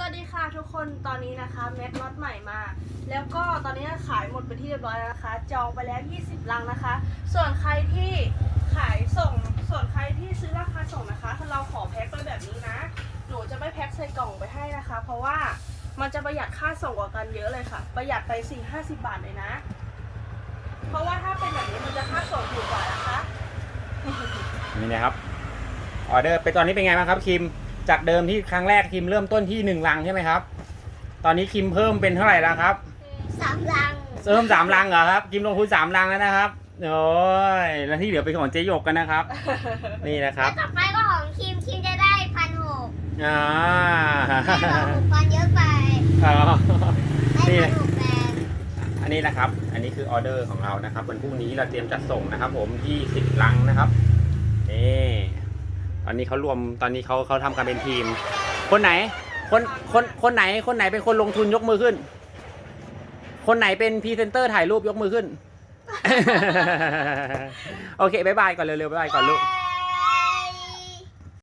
สวัสดีค่ะทุกคนตอนนี้นะคะแม็กน็อตใหม่มา แล้วก็ตอนนี้ขายหมดไปที่เรียบร้อยแล้วนะคะ จองไปแล้ว 20 ลังนะคะ ส่วนใครที่ขายส่ง ส่วนใครที่ซื้อราคาส่งนะคะเราขอแพ็คไปแบบนี้นะ หนูจะไม่แพ็คใส่กล่องไปให้นะคะ เพราะว่ามันจะประหยัดค่าส่งกว่ากันเยอะเลยค่ะ ประหยัดไป 4 50 บาทเลยนะ เพราะว่าถ้าเป็นแบบนี้มันจะค่าส่งถูกกว่านะคะนี่นะครับออเดอร์ไปตอนนี้เป็นไงบ้างครับคิม จากเดิมที่ครั้งแรกคิมเริ่มต้นที่หนึ่งลังใช่ไหมครับ ตอนนี้คิมเพิ่มเป็นเท่าไหร่แล้วครับ สามลังเริ่มสามลังเหรอครับ คิมลงทุนสามลังแล้วนะครับโอ้ยแล้วที่เหลือเป็นของเจ๊หยกกันนะครับ นี่นะครับแล้วต่อไปก็ของคิมคิมจะได้พันหกอ่าแม่บอกหกพันเยอะไปอ๋อ ได้นี่ พันหกแทนอันนี้นะครับ อันนี้คือออเดอร์ของเรานะครับวันพรุ่งนี้เราเตรียมจัดส่งนะครับ ผม20ลังนะครับนี่ต อนนี้เขารวมตอนนี้เขาเขาทำกันเป็นทีม คนไหน คนคนคนไหนคนไหนเป็นคนลงทุนยกมือขึ้น คนไหนเป็นพรีเซนเตอร์ถ่ายรูปยกมือขึ้น โอเคบายบายก่อนเร็วๆบายบายก่อนลูก